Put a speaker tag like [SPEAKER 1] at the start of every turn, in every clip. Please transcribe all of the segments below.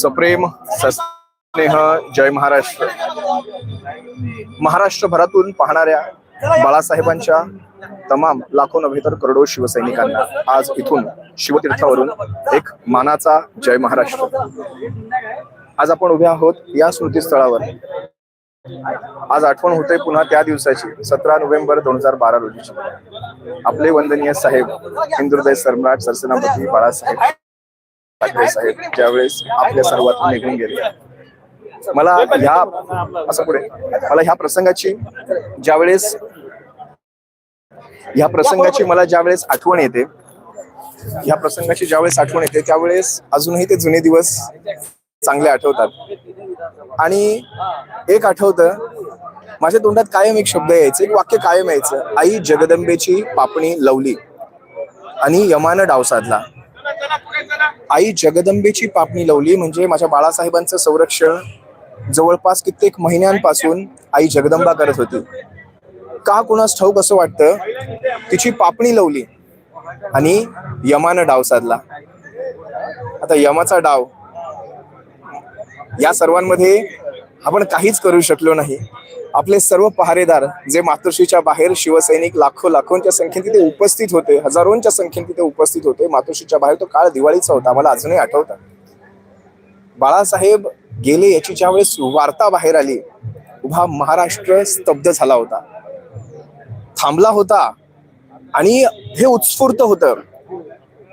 [SPEAKER 1] सप्रेम सस्नेह जय महाराष्ट्र. महाराष्ट्रभरातून पाहणाऱ्या बाळासाहेबांच्या तमाम लाखो नव्हे तर करोडो शिवसैनिकांना आज इथून शिवतीर्थावरून एक मानाचा जय महाराष्ट्र. आज आपण उभे आहोत या स्मृतीस्थळावर. आज आठवण होते पुन्हा त्या दिवसाची सतरा नोव्हेंबर दोन हजार बारा रोजीची आपले वंदनीय साहेब हिंदुहृदय सम्राट सरसेनापती बाळासाहेब ठाकरे साहेब ज्यावेळेस आपल्या सर्वात निघून गेले. मला ह्या असं पुढे मला ह्या प्रसंगाची ज्यावेळेस ह्या प्रसंगाची मला ज्यावेळेस आठवण येते ह्या प्रसंगाची ज्यावेळेस आठवण येते त्यावेळेस अजूनही ते जुने दिवस चांगले आठवतात. आणि एक आठवतं माझ्या तोंडात कायम एक शब्द यायचे एक वाक्य कायम यायचं. आई जगदंबेची पापणी लवली आणि यमानं डाव साधला. आई जगदंबेची पापणी लवली म्हणजे माझ्या बाळासाहेबांचं संरक्षण. जवळपास कित्येक महिन्यांपासून आई जगदंबा करत होती. का कुणास ठाऊक असं वाटतं? तिची पापणी लवली आणि यमानं डाव साधला. आता यमाचा डाव या सर्वांमध्ये आपण काहीच करू शकलो नाही. आपले सर्व पहारेदार जे मातोश्रीच्या बाहेर शिवसैनिक लाखो लाखोंच्या संख्येने तिथे उपस्थित होते हजारोंच्या संख्येने तिथे उपस्थित होते मातोश्रीच्या बाहेर तो काळ दिवाळीचा होता मला अजूनही आठवतात बाळासाहेब गेले याची ज्यावेळेस वार्ता बाहेर आली उभा महाराष्ट्र स्तब्ध झाला होता. थांबला होता आणि हे उत्स्फूर्त होतं.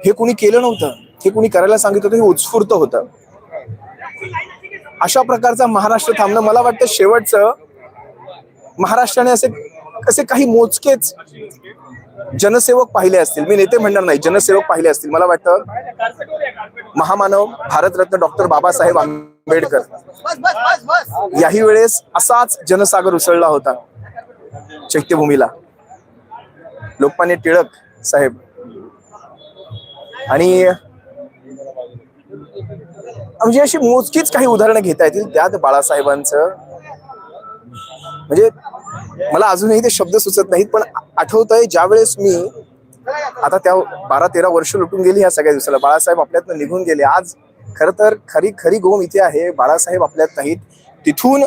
[SPEAKER 1] हे कुणी केलं नव्हतं. हे कुणी करायला सांगितलं होतं हे उत्स्फूर्त होतं. अशा प्रकारचा महाराष्ट्र थांबणं मला वाटतं शेवटचं. महाराष्ट्राने असे असे काही मोजकेच जनसेवक पाहिले असतील. मी नेते म्हणणार नाही जनसेवक पाहिले असतील. मला वाटतं महामानव भारतरत्न डॉक्टर बाबासाहेब आंबेडकर याही वेळेस असाच जनसागर उसळला होता चैत्यभूमीला. लोकमान्य टिळक साहेब. आणि म्हणजे अशी मोजकीच काही उदाहरणं घेता येतील. त्यात बाळासाहेबांचं म्हणजे मला अजूनही ते शब्द सुचत नाहीत पण आठवत आहे ज्यावेळेस मी आता त्या बारा तेरा वर्ष लुटून गेली ह्या सगळ्या दिवसाला. बाळासाहेब आपल्यातनं निघून गेले. आज खर तर खरी खरी गोम इथे आहे. बाळासाहेब आपल्यात नाहीत. तिथून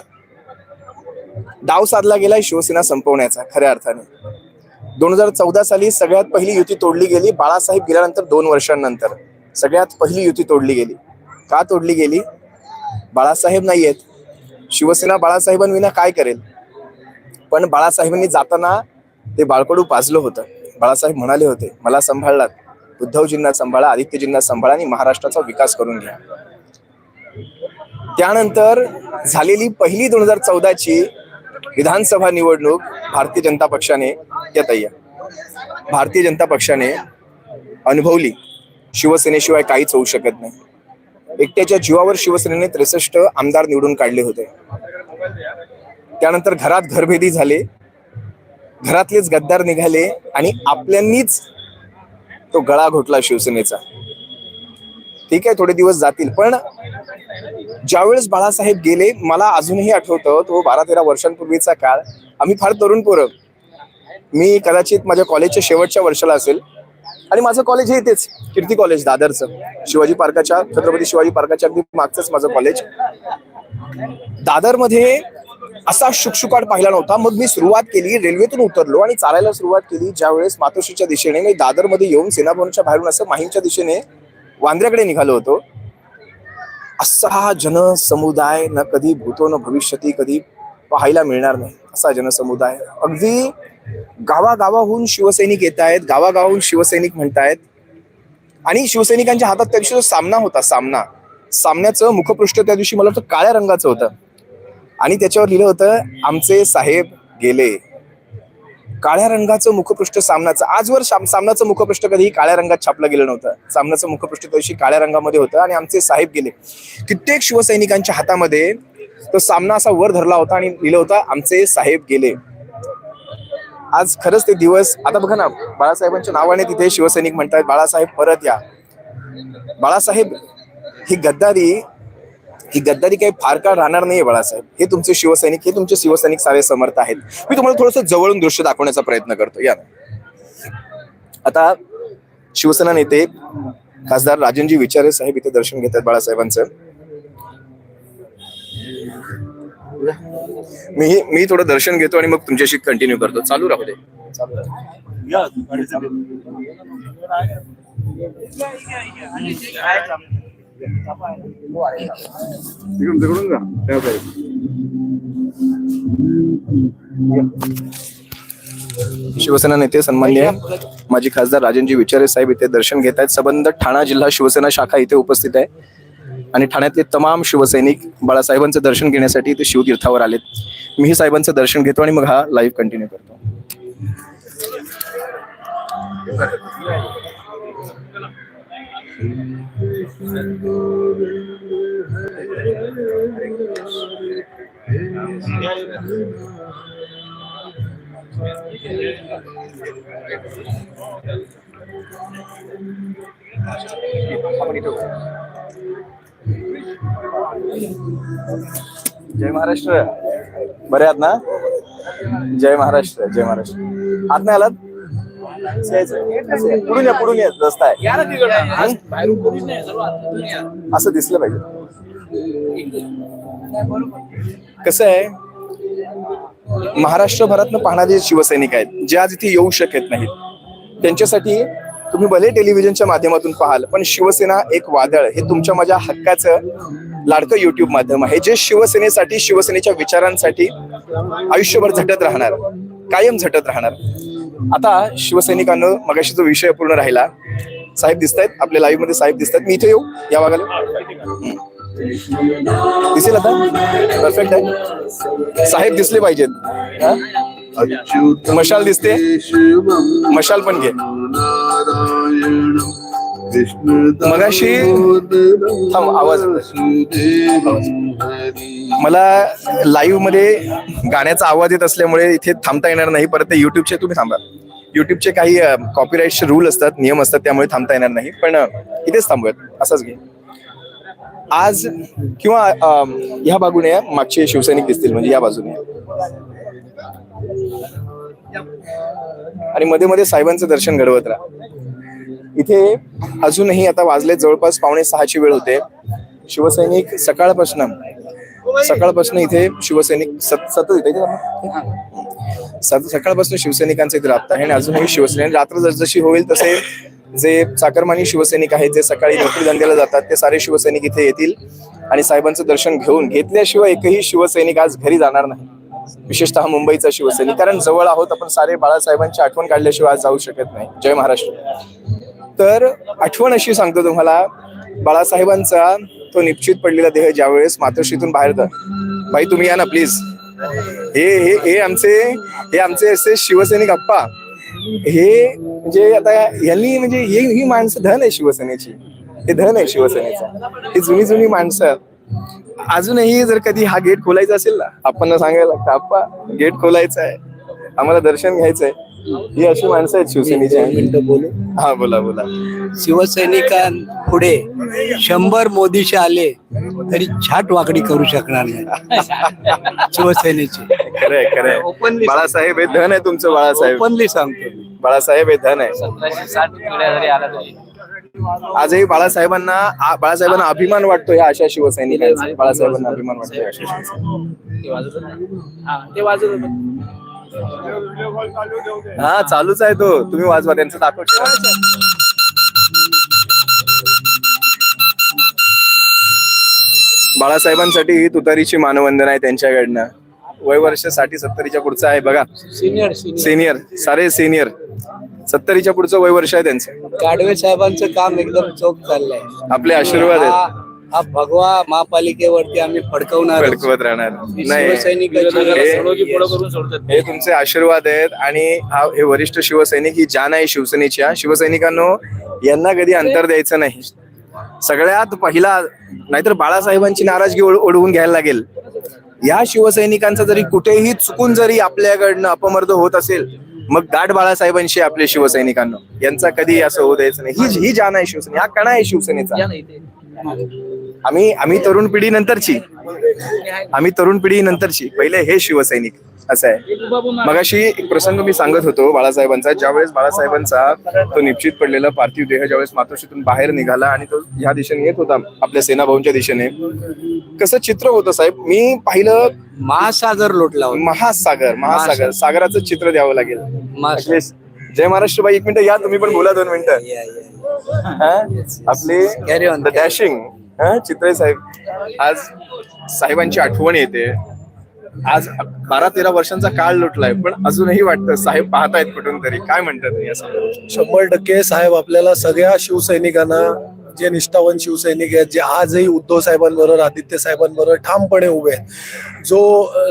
[SPEAKER 1] डाव साधला गेलाय शिवसेना संपवण्याचा खऱ्या अर्थाने. दोन हजार चौदा साली सगळ्यात पहिली युती तोडली गेली. बाळासाहेब गेल्यानंतर दोन वर्षांनंतर सगळ्यात पहिली युती तोडली गेली. का तोडली गेली? बाळासाहेब नाही आहेत शिवसेना बाळासाहेबांविना काय करेल? पण बाळासाहेबांनी जाताना ते बाळकडू पाजलं होतं. बाळासाहेब म्हणाले होते मला सांभाळलात. उद्धवजींना सांभाळा आदित्यजींना सांभाळा आणि महाराष्ट्राचा विकास करून घ्या. त्यानंतर झालेली पहिली दोन हजार चौदाची विधानसभा निवडणूक भारतीय जनता पक्षाने येत भारतीय जनता पक्षाने अनुभवली. शिवसेनेशिवाय काहीच होऊ शकत नाही. एकट्याच्या जीवावर शिवसेनेने त्रेसष्ट आमदार निवडून काढले होते. त्यानंतर घरात घरभेदी झाले. घरातलेच गद्दार निघाले आणि आपल्यांनीच तो गळा घोटला शिवसेनेचा. ठीक आहे थोडे दिवस जातील पण ज्यावेळेस बाळासाहेब गेले मला अजूनही आठवतं तो बारा तेरा वर्षांपूर्वीचा काळ. आम्ही फार तरुण पोरं. मी कदाचित माझ्या कॉलेजच्या शेवटच्या वर्षाला असेल. आणि माझं कॉलेज हे इथेच कीर्ती कॉलेज दादरचं. शिवाजी पार्काच्या छत्रपती शिवाजी पार्काच्या अगदी मागचंच माझं कॉलेज दादरमध्ये असा शुकशुकाट पाहिला नव्हता. मग मी सुरुवात केली रेल्वेतून उतरलो आणि चालायला सुरुवात केली. ज्यावेळेस मातोश्रीच्या दिशेने मी दादरमध्ये येऊन सेनाभवनच्या बाहेरून असं माहीमच्या दिशेने वांद्र्याकडे निघालो होतो. असा जनसमुदाय न कधी भूतो न भविष्यती कधी पाहायला मिळणार नाही. असा जनसमुदाय. अगदी गावागावाहून शिवसैनिक येत आहेत गावागावाहून शिवसैनिक म्हणतायत. आणि शिवसैनिकांच्या हातात त्या दिवशी जो सामना होता सामना. सामन्याचं मुखपृष्ठ त्या दिवशी मला वाटतं काळ्या रंगाचं होतं. आणि त्याच्यावर लिहिलं होतं आमचे साहेब गेले. काळ्या रंगाचं मुखपृष्ठ सामनाचं आजवर सामनाचं मुखपृष्ठ कधीही काळ्या रंगात छापलं गेलं नव्हतं. सामनाचं मुखपृष्ठ त्या दिवशी काळ्या रंगामध्ये होतं आणि आमचे साहेब गेले. कित्येक शिवसैनिकांच्या हातामध्ये तो सामना असा वर धरला होता आणि लिहिलं होतं आमचे साहेब गेले. आज खरंच ते दिवस आता बघा ना बाळासाहेबांच्या नावाने तिथे शिवसैनिक म्हणतात बाळासाहेब परत या. बाळासाहेब ही गद्दारी ही गद्दारी काही फार काळ राहणार नाहीये बाळासाहेब. हे तुमचे शिवसैनिक हे तुमचे शिवसैनिक सारे समर्थ आहेत. मी तुम्हाला थोडस जवळून दृश्य दाखवण्याचा प्रयत्न करतो. या आता शिवसेना नेते खासदार राजनजी विचारे साहेब इथे दर्शन घेतात बाळासाहेबांचं. मी मी थोडं दर्शन घेतो आणि मग तुमच्याशी कंटिन्यू करतो. चालू राहू दे. शिवसेना नेते सन्मान्य माजी खासदार राजनजी विचारे साहेब इथे दर्शन घेत आहेत. सबंध ठाणा जिल्हा शिवसेना शाखा इथे उपस्थित आहे. आणि ठाण्यातले तमाम शिवसैनिक बाळासाहेबांचं दर्शन घेण्यासाठी ते शिवतीर्थावर आलेत. मीही साहेबांचं दर्शन घेतो आणि मग हा लाईव्ह कंटिन्यू करतो. जय महाराष्ट्र. बरे आहात ना? जय महाराष्ट्र जय महाराष्ट्र. आत नाही आलात? पुढून या पुढून या रस्ता आहे. असं दिसलं पाहिजे. कसं आहे? महाराष्ट्रभरातनं पाहणारे शिवसैनिक आहेत जे आज इथे येऊ शकत नाहीत त्यांच्यासाठी तुम्ही भले टेलिव्हिजनच्या माध्यमातून पाहाल पण शिवसेना एक वादळ हे तुमच्या माझ्या हक्काचं लाडकं युट्यूब माध्यम आहे जे शिवसेनेसाठी शिवसेनेच्या विचारांसाठी आयुष्यभर झटत राहणार कायम झटत राहणार. आता शिवसैनिकांनो मगाशी जो विषय पूर्ण राहिला साहेब दिसत आहेत आपल्या लाईव्हमध्ये साहेब दिसत आहेत मी इथे येऊ या भागाला दिसेल आता? परफेक्ट आहे. साहेब दिसले पाहिजेत. मशाल दिसते. मशाल पण घे. मगाशी थांब, आवाज मला लाईव्हमध्ये गाण्याचा आवाज येत असल्यामुळे इथे थांबता येणार नाही. परत ते युट्यूबचे तुम्ही थांबा. युट्यूबचे काही कॉपीराईटचे रूल असतात नियम असतात त्यामुळे थांबता येणार नाही. पण इथेच थांबूयात. असंच घे. आज किंवा ह्या बाजूने मागचे शिवसैनिक दिसतील म्हणजे या बाजूने. आणि मध्ये मध्ये साहेबांचं दर्शन घडवत राहा. इथे अजूनही आता वाजले जवळपास पावणे सहाची वेळ होते. शिवसैनिक सकाळपासून सकाळपासून इथे शिवसैनिक सतत इथे सकाळपासून शिवसैनिकांचं इथे राबत आहे आणि अजूनही शिवसैनिक रात्र जसजशी होईल तसे जे चाकरमानी शिवसैनिक आहेत जे सकाळी नोकरी धंद्याला जातात ते सारे शिवसैनिक इथे येतील आणि साहेबांचं दर्शन घेऊन घेतल्याशिवाय एकही शिवसैनिक आज घरी जाणार नाही. विशेषतः मुंबईचा शिवसैनिक. कारण जवळ आहोत आपण सारे बाळासाहेबांची आठवण काढल्याशिवाय आज जाऊ शकत नाही. जय महाराष्ट्र. तर आठवण अशी सांगतो तुम्हाला बाळासाहेबांचा तो निश्चित पडलेला देह ज्यावेळेस मातोश्रीतून बाहेर जात बाई तुम्ही या ना प्लीज हे हे हे आमचे हे आमचे असे शिवसैनिक अप्पा हे म्हणजे आता यांनी म्हणजे हे ही माणसं धन आहे शिवसेनेची. हे धन आहे शिवसेनेचं. हे जुनी जुनी माणसं. अजूनही जर कधी हा गेट खोलायचा असेल ना आपण सांगायला लागतं आप्पा गेट खोलायचं आहे. आम्हाला दर्शन घ्यायचंय ही अशी माणसं आहेत शिवसेनेची. हा बोला बोला.
[SPEAKER 2] शिवसैनिकांपुढे शंभर मोदीचे आले तरी छाट वाकडी करू शकणार नाही. शिवसेनेचे.
[SPEAKER 1] खरंय खरंय
[SPEAKER 2] Openly
[SPEAKER 1] बाळासाहेब हे धन आहे तुमचं बाळासाहेब.
[SPEAKER 2] ओपनली सांगतो.
[SPEAKER 1] बाळासाहेब हे धन आहे.
[SPEAKER 3] सतराशे साठ पिढ्या जरी आला तरी.
[SPEAKER 1] आजही बाळासाहेबांना आ- बाळासाहेबांना अभिमान वाटतो ह्या अशा शिवसैनिकांचा. बाळासाहेबांना अभिमान वाटतो अशा शिवसैनिकांचा.
[SPEAKER 3] ते वाजत होते. हा ते वाजत होते.
[SPEAKER 1] हा चालूच आहे तो. तुम्ही वाजवा त्यांचं दाखव बाळासाहेबांसाठी ही तुतारीची मानवंदना आहे त्यांच्याकडनं. वय वर्षसाठी सत्तरीच्या पुढचं आहे. बघा.
[SPEAKER 2] सिनियर सिनियर
[SPEAKER 1] सिनियर सारे सिनियर सत्तरीच्या पुढचं वय वर्ष आहे त्यांचं.
[SPEAKER 2] गाडवे साहेबांचं काम एकदम चोख चाललंय.
[SPEAKER 1] आपले आशीर्वाद आहेत.
[SPEAKER 2] हा भगवा महापालिकेवरती आम्ही फडकवणार.
[SPEAKER 1] फडकवत राहणार.
[SPEAKER 2] ही
[SPEAKER 1] नाही.
[SPEAKER 2] शिवसैनिकाची
[SPEAKER 1] हे- तुमचे आशीर्वाद आहेत आणि हा- हे वरिष्ठ शिवसैनिक ही जान आहे शिवसेनेच्या शिवसैनिकांनो यांना कधी अंतर द्यायचं नाही. सगळ्यात पहिला नाहीतर बाळासाहेबांची नाराजगी ओढ- ओढवून घ्यायला लागेल. या शिवसैनिकांचा जरी कुठेही चुकून जरी आपल्याकडनं अपमर्द होत असेल मग गाठ बाळासाहेबांशी आपले शिवसैनिकांना. यांचा कधी असं होऊ द्यायचं नाही. ही ही जान आहे शिवसेना हा कणा आहे शिवसेनेचा. आम्ही आम्ही तरुण पिढी नंतरची आम्ही तरुण पिढी नंतरची पहिले हे शिवसैनिक असं आहे. मगाशी एक प्रसंग मी सांगत होतो बाळासाहेबांचा. ज्यावेळेस बाळासाहेबांचा तो निश्चित पडलेला पार्थिव देह ज्यावेळेस मातोश्रीतून बाहेर निघाला आणि तो ह्या दिशेने येत होता आपल्या सेनाभाऊंच्या दिशेने. कसं चित्र होतं साहेब? मी पाहिलं
[SPEAKER 2] महासागर लोटला
[SPEAKER 1] महासागर महासागर. सागराचं चित्र द्यावं लागेल. जय महाराष्ट्र बाई एक मिनिट या तुम्ही पण बोला दोन मिनिटं.
[SPEAKER 2] या, या.
[SPEAKER 1] हा? चित्रे साहेब. आज साहेबांची आठवण येते. आज बारा तेरा वर्षांचा काळ लोटलाय पण अजूनही वाटतं साहेब पाहतायत कुठून तरी. काय म्हणतात या
[SPEAKER 4] शंभर टक्के साहेब आपल्याला सगळ्या शिवसैनिकांना जे निष्ठावंत शिवसैनिक आहेत जे आजही उद्धव साहेबांबरोबर आदित्य साहेबांबरोबर ठामपणे उभे आहेत. जो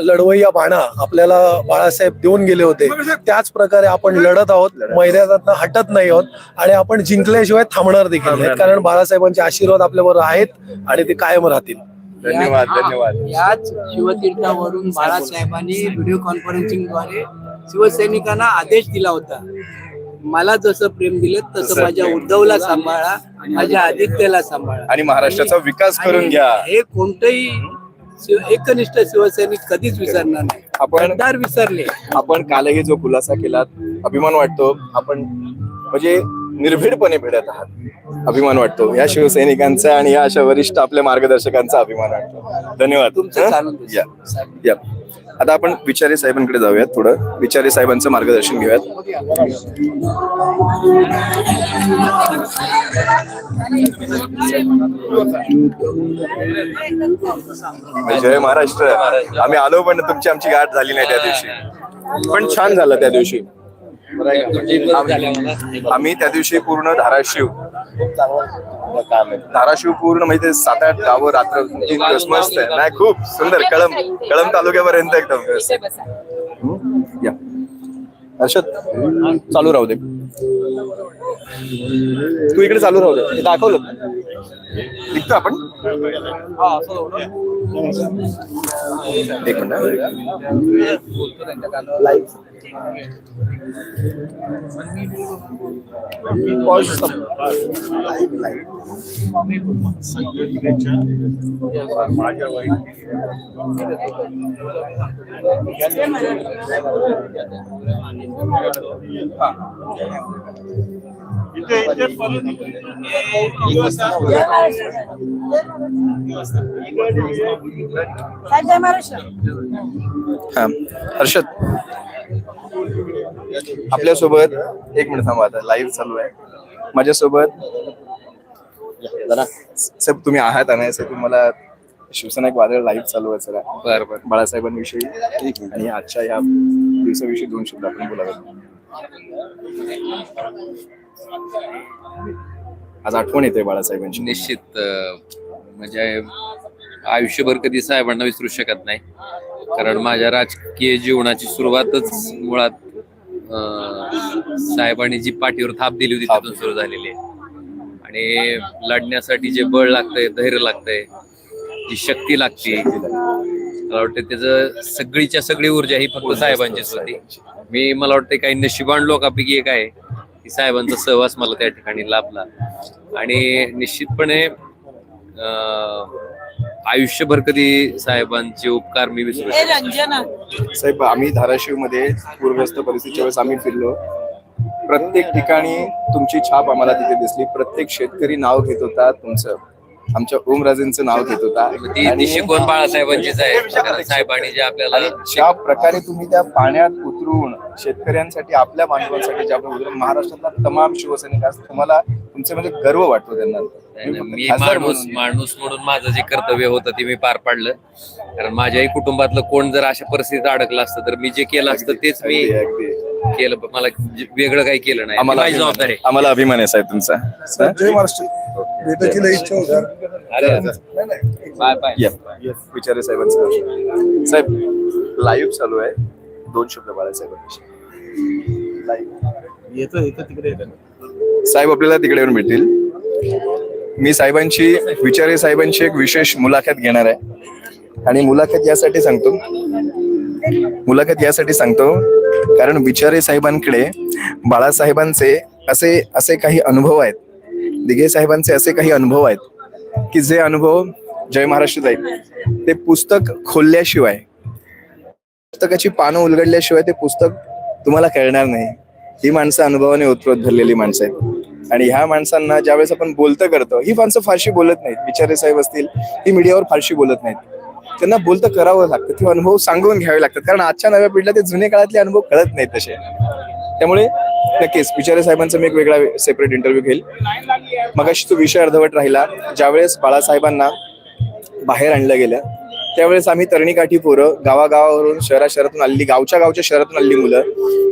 [SPEAKER 4] लढवय्या बाणा आपल्याला बाळासाहेब देऊन गेले होते त्याच प्रकारे आपण लढत आहोत मैदानात हटत नाही आहोत आणि आपण जिंकल्याशिवाय थांबणार देखील नाही. कारण बाळासाहेबांचे आशीर्वाद आपल्याबरोबर आहेत आणि ते कायम राहतील.
[SPEAKER 1] धन्यवाद धन्यवाद.
[SPEAKER 2] याच शिवतीर्थावरून बाळासाहेबांनी व्हिडिओ कॉन्फरन्सिंगद्वारे शिवसैनिकांना आदेश दिला होता. मला जसं प्रेम दिलं तसं माझ्या उद्धवला सांभाळा. माझ्या आदित्यला सांभाळा.
[SPEAKER 1] आणि महाराष्ट्राचा विकास करून घ्या.
[SPEAKER 2] हे कोणतंही शिव- एकनिष्ठ शिवसैनिक कधीच विसरणार नाही.
[SPEAKER 1] आपण-
[SPEAKER 2] विसरले.
[SPEAKER 1] आपण कालही जो खुलासा केला अभिमान वाटतो. आपण म्हणजे निर्भीडपणे भिडत आहात. अभिमान वाटतो. या शिवसैनिकांचा आणि या अशा वरिष्ठ आपल्या मार्गदर्शकांचा अभिमान वाटतो. धन्यवाद.
[SPEAKER 2] तुमचं
[SPEAKER 1] हं?
[SPEAKER 2] चालून.
[SPEAKER 1] या. या. आता आपण विचारे साहेबांकडे जाऊयात थोडं. विचारे साहेबांचं मार्गदर्शन घेऊयात. जय महाराष्ट्र. आम्ही आलो पण तुमची आमची गाठ झाली नाही त्या दिवशी. पण छान झालं त्या दिवशी. आम्ही आम्ही त्या दिवशी पूर्ण धाराशिव. धाराशिव पूर्ण म्हणजे सात आठ गावं रात्र तीन दिवस मस्त आहे. नाही खूप सुंदर कळम कळम तालुक्यापर्यंत एकदम व्यवस्थित. हम्म? या. हर्षद चालू राहू दे. तू इकडे चालू राहू दे. दाखवलं. निघतो आपण? एक मिनिट.
[SPEAKER 5] साहेब जय महाराष्ट्र
[SPEAKER 1] हा हर्षद आपल्यासोबत एक मिनिट थांबा आता लाईव्ह चालू आहे. माझ्यासोबत जरा साहेब तुम्ही आहात आणि साहेब तुम्हाला शिवसेना एक वादळ लाईव्ह चालू आहे जरा
[SPEAKER 3] बरं बरं.
[SPEAKER 1] बाळासाहेबांविषयी आणि आजच्या या दिवसाविषयी दोन शब्द आपण बोलावेत आज आठवण येते बाळासाहेबांची.
[SPEAKER 6] निश्चित म्हणजे आयुष्यभर कधी साहेबांना विसरू शकत नाही. कारण माझ्या राजकीय जीवनाची सुरुवातच मुळात साहेबांनी जी पाठीवर थाप दिली होती तिथून सुरू झालेली आहे. आणि लढण्यासाठी जे बळ लागतंय धैर्य लागतंय जी शक्ती लागते मला वाटतं त्याचं सगळीच्या सगळी ऊर्जा ही फक्त साहेबांचीच होती. मी मला वाटतं काही नशिबान लोकांपैकी एक आहे की साहेबांचा सहवास मला त्या ठिकाणी लाभला. आणि निश्चितपणे आयुष्यभर कधी साहेबांचे उपकार मी विसरू
[SPEAKER 5] ए
[SPEAKER 6] शकत
[SPEAKER 5] रंजना.
[SPEAKER 1] साहेब आम्ही धाराशिवमध्ये पूरग्रस्त परिस्थितीच्या वेळेस आम्ही फिरलो. प्रत्येक ठिकाणी तुमची छाप आम्हाला तिथे दिसली. प्रत्येक शेतकरी नाव घेत होता तुमचं. आमच्या ओमराजेंचं नाव घेत होता.
[SPEAKER 6] ती ती
[SPEAKER 1] आणि-
[SPEAKER 6] शिकवण बाळासाहेबांचीच आहे. कारण साहेबांनी जे आपल्याला
[SPEAKER 1] ज्या प्रकारे तुम्ही त्या पाण्यात उतरून शेतकऱ्यांसाठी आपल्या बांधवांसाठी ज्या उतरून महाराष्ट्रातला तमाम शिवसैनिक आज तुम्हाला तुमचे म्हणजे गर्व वाटतो त्यांना.
[SPEAKER 6] मी माणूस
[SPEAKER 1] म्हणून-
[SPEAKER 6] माणूस म्हणून माझं जे कर्तव्य होतं ते मी पार पाडलं. कारण माझ्याही कुटुंबातलं कोण जर अशा परिस्थितीत अडकलं असतं तर मी जे केलं असतं तेच मी. केलं. पण मला वेगळं काही केलं नाही.
[SPEAKER 1] आम्हाला
[SPEAKER 6] जबाबदारी.
[SPEAKER 1] आम्हाला अभिमान आहे साहेब तुमचा. विचारे साहेबांचं. साहेब लाईव्ह चालू आहे. दोन शब्द बाळासाहेबांविषयी
[SPEAKER 3] येतो येतो तिकडे येतो.
[SPEAKER 1] साहेब आपल्याला तिकडे येऊन भेटतील. मी साहेबांची विचारे साहेबांची एक विशेष मुलाखत घेणार आहे. आणि मुलाखत यासाठी सांगतो. मुलाखत यासाठी सांगतो कारण विचारे साहेबांकडे बाळासाहेबांचे असे असे काही अनुभव आहेत. दिघे साहेबांचे असे काही अनुभव आहेत की जे अनुभव जय महाराष्ट्र जाईल. ते पुस्तक खोलल्याशिवाय पुस्तकाची पानं उलगडल्याशिवाय ते पुस्तक तुम्हाला कळणार नाही. ही माणसं अनुभवाने ओतप्रोत भरलेली माणसं आहेत. आणि ह्या माणसांना ज्यावेळेस आपण बोलतं करतो ही माणसं फारशी बोलत नाहीत. विचारे साहेब असतील ही मीडियावर फारशी बोलत नाहीत. त्यांना बोलतं करावं लागतं ते अनुभव सांगून घ्यावे लागतात. कारण आजच्या नव्या पिढीला ते जुने काळातले अनुभव कळत नाहीत तसे. त्यामुळे नक्कीच विचारे साहेबांचा मी एक वेगळा सेपरेट इंटरव्ह्यू घेईल. मगाशी तो विषय अर्धवट राहिला. ज्यावेळेस बाळासाहेबांना बाहेर आणलं गेलं त्यावेळेस आम्ही तरणीकाठी पोरं गावागावावरून शहरा शहरातून आलेली गावच्या गावच्या शहरातून आलेली मुलं.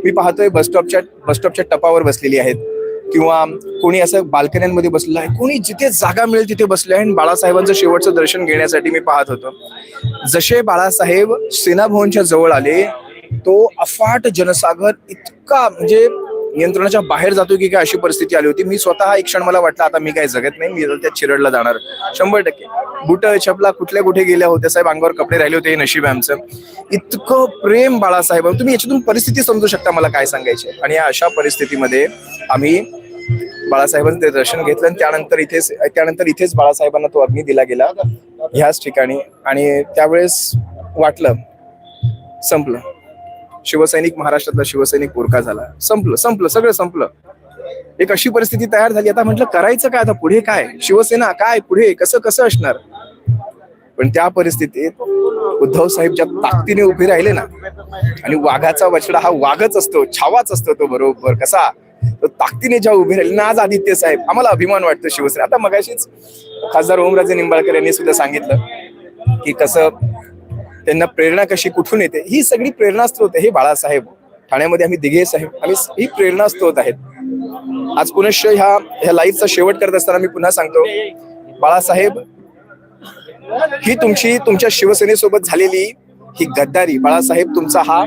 [SPEAKER 1] मी पाहतोय बसस्टॉपच्या बसस्टॉपच्या टपावर बसलेली आहेत. किंवा कोणी असं बाल्कन्यांमध्ये बसलेलं आहे कोणी जिथे जागा मिळेल तिथे बसले आहे. आणि बाळासाहेबांचं शेवटचं दर्शन घेण्यासाठी मी पाहत होतो. जसे बाळासाहेब सेनाभवनच्या जवळ आले तो अफाट जनसागर इतका म्हणजे नियंत्रणाच्या बाहेर जातो की काय अशी परिस्थिती आली होती. मी स्वतः एक क्षण मला वाटलं आता मी काय जगत नाही मी त्या चिरडला जाणार. शंभर टक्के. बुट छपला कुठल्या कुठे गेल्या होत्या साहेब? अंगावर कपडे राहिले होते हे नशीब आहे आमचं. इतकं प्रेम बाळासाहेब. तुम्ही याच्यातून परिस्थिती समजू शकता मला काय सांगायचे. आणि या अशा परिस्थितीमध्ये आम्ही बाळासाहेबांचं दर्शन घेतलं आणि त्यानंतर इथेच त्यानंतर इथेच बाळासाहेबांना तो अग्नी दिला गेला ह्याच ठिकाणी. आणि त्यावेळेस वाटलं संपलं. शिवसैनिक महाराष्ट्रातला शिवसैनिक पोरका झाला. संपलं संपलं सगळं संपलं. एक अशी परिस्थिती तयार झाली. आता म्हटलं करायचं काय? आता पुढे काय? शिवसेना काय पुढे? कसं कसं असणार? पण त्या परिस्थितीत उद्धव साहेब ज्या ताकदीने उभे राहिले ना आणि वाघाचा वचडा हा वाघच असतो छावाच असतो तो बरोबर. कसा? तो ताकदीने ज्या उभे राहिले ना आज आदित्य साहेब आम्हाला अभिमान वाटतो शिवसेना आता मगाशीच खासदार ओमराजे निंबाळकर यांनी सुद्धा सांगितलं की कसं त्यांना प्रेरणा कशी कुठून येते? ही सगळी प्रेरणास्त्रोत आहे हे बाळासाहेब. ठाण्यामध्ये आम्ही दिघे साहेब आम्ही ही प्रेरणास्त्रोत आहेत. आज पुनश्च ह्या ह्या लाईफचा शेवट करत असताना मी पुन्हा सांगतो. बाळासाहेब ही तुमची तुमच्या शिवसेनेसोबत झालेली ही गद्दारी बाळासाहेब तुमचा हा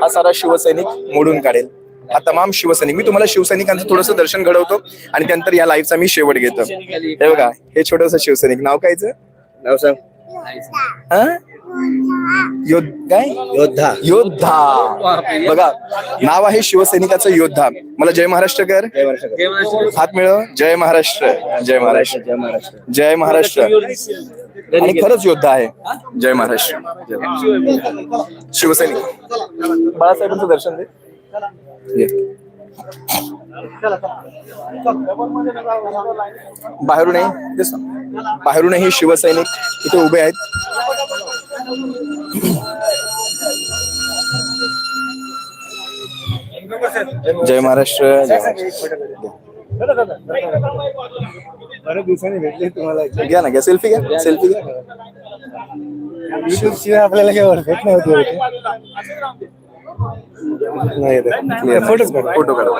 [SPEAKER 1] हा सारा शिवसैनिक मोडून काढेल. हा तमाम शिवसैनिक मी तुम्हाला शिवसैनिकांचं थोडंसं दर्शन घडवतो आणि त्यानंतर या लाईफचा मी शेवट घेतो. हे बघा हे छोटस शिवसैनिक नाव कायचं नाव सांग. हा? योद्ध काय
[SPEAKER 3] योद्धा.
[SPEAKER 1] योद्धा. बघा नाव आहे शिवसैनिकाचं योद्धा. मला जय महाराष्ट्र कर. हात मिळव. जय महाराष्ट्र. जय महाराष्ट्र.
[SPEAKER 3] जय महाराष्ट्र.
[SPEAKER 1] जय महाराष्ट्र. आणि खरंच योद्धा आहे. जय महाराष्ट्र. शिवसैनिक. बाळासाहेबांचं दर्शन दे. बाहेरूनही. बाहेरूनही शिवसैनिक. इथे उभे आहेत. जय महाराष्ट्र जय महाराष्ट्र।
[SPEAKER 3] बऱ्याच दिवसांनी भेटले तुम्हाला
[SPEAKER 1] घ्या ना घ्या. सेल्फी घ्या सेल्फी घ्या.
[SPEAKER 3] युट्यूब शिवाय आपल्याला भेट नाही होती नाही फोटोच काढ.
[SPEAKER 1] फ़ोटो काढा.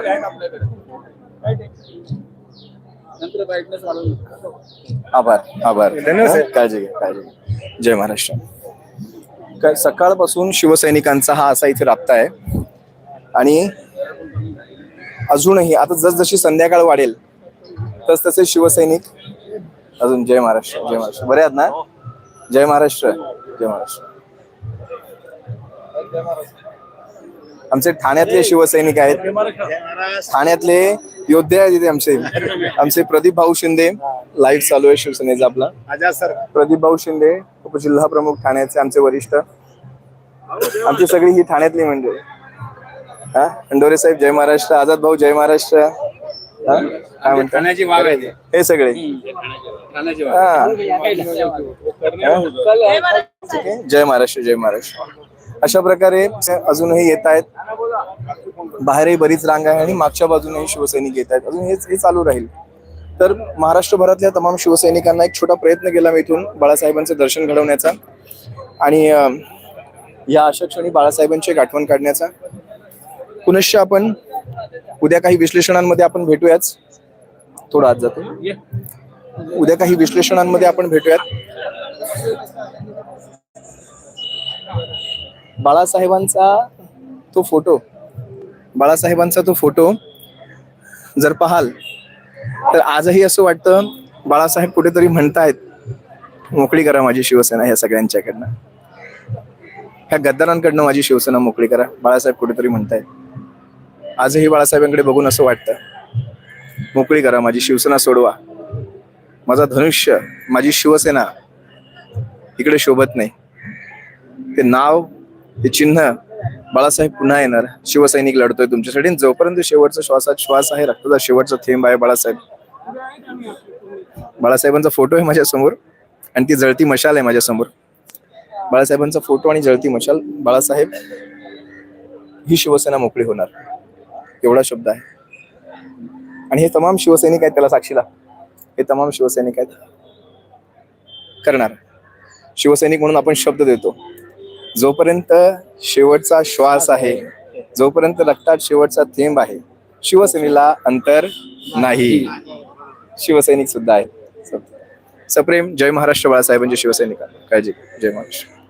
[SPEAKER 1] आभार आभार.
[SPEAKER 3] धन्यवाद,
[SPEAKER 1] काळजी घ्या काळजी घ्या. जय महाराष्ट्र. काय सकाळपासून शिवसैनिकांचा हा असा इथे राबता आहे. आणि अजूनही आता जसजशी संध्याकाळ वाढेल तस तसे शिवसैनिक अजून जय महाराष्ट्र जय महाराष्ट्र. बरे आहात ना? जय महाराष्ट्र जय महाराष्ट्र. आमचे ठाण्यातले शिवसैनिक आहेत. ठाण्यातले योद्धे आहेत इथे आमचे. आमचे प्रदीप भाऊ शिंदे लाईव्ह चालू आहे शिवसेनेचा आपला. प्रदीप भाऊ शिंदे उपजिल्हा प्रमुख ठाण्याचे आमचे वरिष्ठ. आमची सगळी ही ठाण्यातली मंडळी हा? खंडोरे साहेब जय महाराष्ट्र. आझाद भाऊ जय महाराष्ट्र. हा? हे सगळे. हा. जय महाराष्ट्र जय महाराष्ट्र. अशा प्रकारे अजूनही येत आहेत. बाहेरही बरीच रांग आहे आणि मागच्या बाजूनही शिवसैनिक येत आहेत. अजून हेच हे चालू राहील. तर महाराष्ट्रभरातल्या तमाम शिवसैनिकांना एक छोटा प्रयत्न केला मी इथून बाळासाहेबांचं दर्शन घडवण्याचा. आणि या अशा क्षणी बाळासाहेबांची एक आठवण काढण्याचा. पुनश्च आपण उद्या काही विश्लेषणांमध्ये आपण भेटूयाच थोडं आत जातो. उद्या काही विश्लेषणांमध्ये आपण भेटूयात. बाळासाहेबांचा तो फोटो बाळासाहेबांचा तो फोटो जर पाहाल तर आजही असं वाटतं बाळासाहेब कुठेतरी म्हणतायत मोकळी करा माझी शिवसेना ह्या सगळ्यांच्याकडनं. ह्या गद्दारांकडनं माझी शिवसेना मोकळी करा बाळासाहेब कुठेतरी म्हणतायत. आजही बाळासाहेबांकडे बघून असं वाटतं मोकळी करा माझी शिवसेना सोडवा. माझा धनुष्य माझी शिवसेना इकडे शोभत नाही. ते नाव हे चिन्ह बाळासाहेब पुन्हा येणार. शिवसैनिक लढतोय तुमच्यासाठी. जोपर्यंत शेवटचा श्वासात श्वास आहे रक्ताचा शेवटचा थेंब आहे बाळासाहेब. बाळासाहेबांचा फोटो आहे माझ्यासमोर आणि ती जळती मशाल आहे माझ्यासमोर बाळासाहेबांचा फोटो आणि जळती मशाल बाळासाहेब ही शिवसेना मोकळी होणार. एवढा शब्द आहे. आणि हे तमाम शिवसैनिक आहेत त्याला साक्षीला. हे तमाम शिवसैनिक आहेत. करणार. शिवसैनिक म्हणून आपण शब्द देतो. जोपर्यंत शेवटचा श्वास आहे जोपर्यंत रक्तात शेवटचा थेंब आहे शिवसेनेला अंतर नाही. शिवसैनिक सुद्धा आहे सप्रेम जय महाराष्ट्र बाळासाहेबांचे शिवसैनिक काळजी जय महाराष्ट्र.